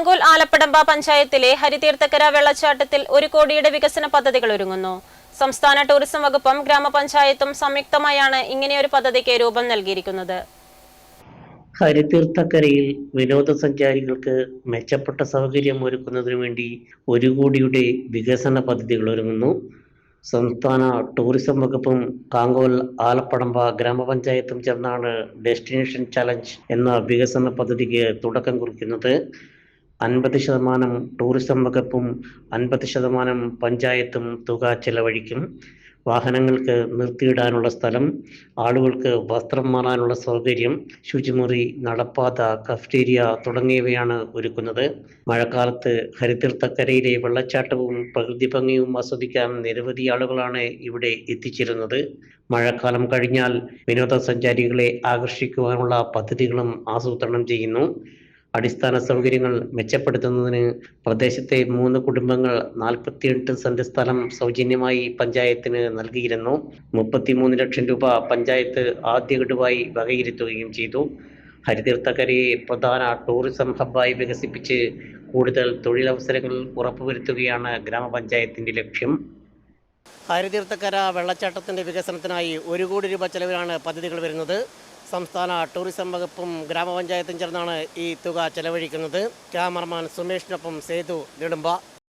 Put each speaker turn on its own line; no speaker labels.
കാങ്കോൽ ആലപ്പടമ്പ പഞ്ചായത്തിലെ ഹരിതീർത്ഥക്കര വെള്ളച്ചാട്ടത്തിൽ ഒരു കോടിയുടെ വികസന പദ്ധതികൾ ഒരുങ്ങുന്നു. സംസ്ഥാന ടൂറിസം വകുപ്പും ഗ്രാമപഞ്ചായത്തും സംയുക്തമായാണ് ഇങ്ങനെയൊരു പദ്ധതിക്ക് രൂപം നൽകിയിരിക്കുന്നത്.
ഹരിതീർത്ഥക്കരയിൽ വിനോദസഞ്ചാരികൾക്ക് മെച്ചപ്പെട്ട സൗകര്യം ഒരുക്കുന്നതിനു വേണ്ടി ഒരു കോടിയുടെ വികസന പദ്ധതികൾ ഒരുങ്ങുന്നു. സംസ്ഥാന ടൂറിസം വകുപ്പും കാങ്കോൽ ആലപ്പടമ്പ ഗ്രാമപഞ്ചായത്തും ചേർന്നാണ് ഡെസ്റ്റിനേഷൻ ചലഞ്ച് എന്ന വികസന പദ്ധതിക്ക് തുടക്കം കുറിക്കുന്നത്. അൻപത് ശതമാനം ടൂറിസം വകുപ്പും അൻപത് ശതമാനം പഞ്ചായത്തും തുക ചെലവഴിക്കും. വാഹനങ്ങൾക്ക് നിർത്തിയിടാനുള്ള സ്ഥലം ആളുകൾക്ക് വസ്ത്രം മാറാനുള്ള സൗകര്യം ശുചിമുറി നടപ്പാത കഫ്റ്റീരിയ തുടങ്ങിയവയാണ് ഒരുക്കുന്നത്. മഴക്കാലത്ത് ഹരിതീർത്ഥക്കരയിലെ വെള്ളച്ചാട്ടവും പ്രകൃതി ഭംഗിയും ആസ്വദിക്കാൻ നിരവധി ആളുകളാണ് ഇവിടെ എത്തിച്ചേരുന്നത്. മഴക്കാലം കഴിഞ്ഞാൽ വിനോദസഞ്ചാരികളെ ആകർഷിക്കുവാനുള്ള പദ്ധതികളും ആസൂത്രണം ചെയ്യുന്നു. അടിസ്ഥാന സൗകര്യങ്ങൾ മെച്ചപ്പെടുത്തുന്നതിന് പ്രദേശത്തെ മൂന്ന് കുടുംബങ്ങൾ നാൽപ്പത്തിയെട്ട് സെന്റ് സ്ഥലം സൗജന്യമായി പഞ്ചായത്തിന് നൽകിയിരുന്നു. മുപ്പത്തിമൂന്ന് ലക്ഷം രൂപ പഞ്ചായത്ത് ആദ്യ ഗഡുവായി വകയിരുത്തുകയും ചെയ്തു. ഹരിതീർത്ഥക്കരയെ പ്രധാന ടൂറിസം ഹബ്ബായി വികസിപ്പിച്ച് കൂടുതൽ തൊഴിലവസരങ്ങൾ ഉറപ്പുവരുത്തുകയാണ് ഗ്രാമപഞ്ചായത്തിന്റെ ലക്ഷ്യം.
ഹരിതീർത്ഥക്കര വെള്ളച്ചാട്ടത്തിന്റെ വികസനത്തിനായി ഒരു കോടി രൂപ ചെലവിലാണ് പദ്ധതികൾ വരുന്നത്. സംസ്ഥാന ടൂറിസം വകുപ്പും ഗ്രാമപഞ്ചായത്തും ചേർന്നാണ് ഈ തുക ചെലവഴിക്കുന്നത്. ക്യാമറമാൻ സുമേഷിനൊപ്പം സേതു നെടുമ്പ.